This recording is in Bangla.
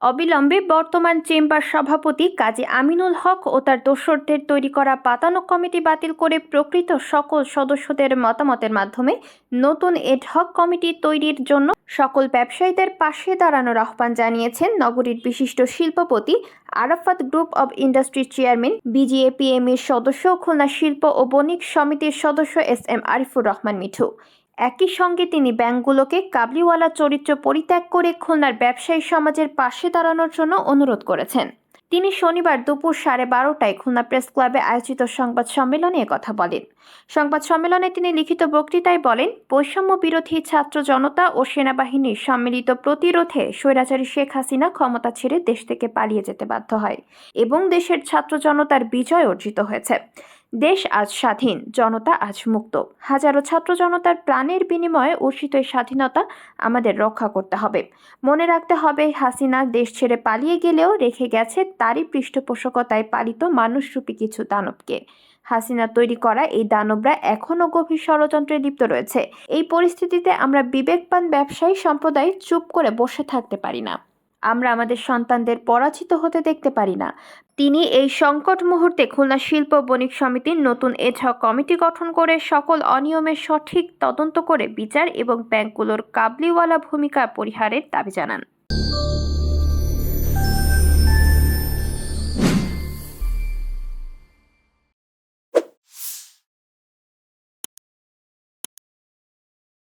অবিলম্বে বর্তমান চেম্বার সভাপতি কাজী আমিনুল হক ও তার দোসরদের তৈরি করা পাতানো কমিটি বাতিল করে প্রকৃত সকল সদস্যদের মতামতের মাধ্যমে নতুন এডহক কমিটি তৈরির জন্য সকল ব্যবসায়ীদের পাশে দাঁড়ানোর আহ্বান জানিয়েছেন নগরীর বিশিষ্ট শিল্পপতি আরাফাত গ্রুপ অব ইন্ডাস্ট্রির চেয়ারম্যান বিজিএপিএম এর সদস্য, খুলনা শিল্প ও বণিক সমিতির সদস্য এস এম আরিফুর রহমান মিঠু। একই সঙ্গে তিনি ব্যাংকগুলোকে কাবলিওয়ালা চরিত্র পরিত্যাগ করে খুলনার ব্যবসায়ী সমাজের পাশে দাঁড়ানোর জন্য অনুরোধ করেছেন। তিনি শনিবার দুপুর সাড়ে বারোটায় খুলনা প্রেস ক্লাবে আয়োজিত সংবাদ সম্মেলনে কথা বলেন। সংবাদ সম্মেলনে তিনি লিখিত বক্তৃতায় বলেন, বৈষম্য বিরোধী ছাত্র জনতা ও সেনাবাহিনীর সম্মিলিত প্রতিরোধে স্বৈরাচারী শেখ হাসিনা ক্ষমতা ছেড়ে দেশ থেকে পালিয়ে যেতে বাধ্য হয় এবং দেশের ছাত্র জনতার বিজয় অর্জিত হয়েছে। দেশ আজ স্বাধীন, জনতা আজ মুক্ত। হাজারো ছাত্র জনতার প্রাণের বিনিময়ে অর্জিত এই স্বাধীনতা আমাদের রক্ষা করতে হবে। মনে রাখতে হবে, হাসিনা দেশ ছেড়ে পালিয়ে গেলেও রেখে গেছে তারই পৃষ্ঠপোষকতায় পালিত মানুষরূপী কিছু দানবকে। হাসিনা তৈরি করা এই দানবরা এখনও গভীর ষড়যন্ত্রে লিপ্ত রয়েছে। এই পরিস্থিতিতে আমরা বিবেকবান ব্যবসায়ী সম্প্রদায় চুপ করে বসে থাকতে পারি না। আমরা আমাদের সন্তানদের পরাজিত হতে দেখতে পারি না। তিনি এই সংকট মুহূর্তে খুলনা শিল্প বণিক সমিতির নতুন এছাড়া কমিটি গঠন করে সকল অনিয়মের সঠিক তদন্ত করে বিচার এবং ব্যাংকগুলোর কাবলিওয়ালা ভূমিকা পরিহারের দাবি জানান।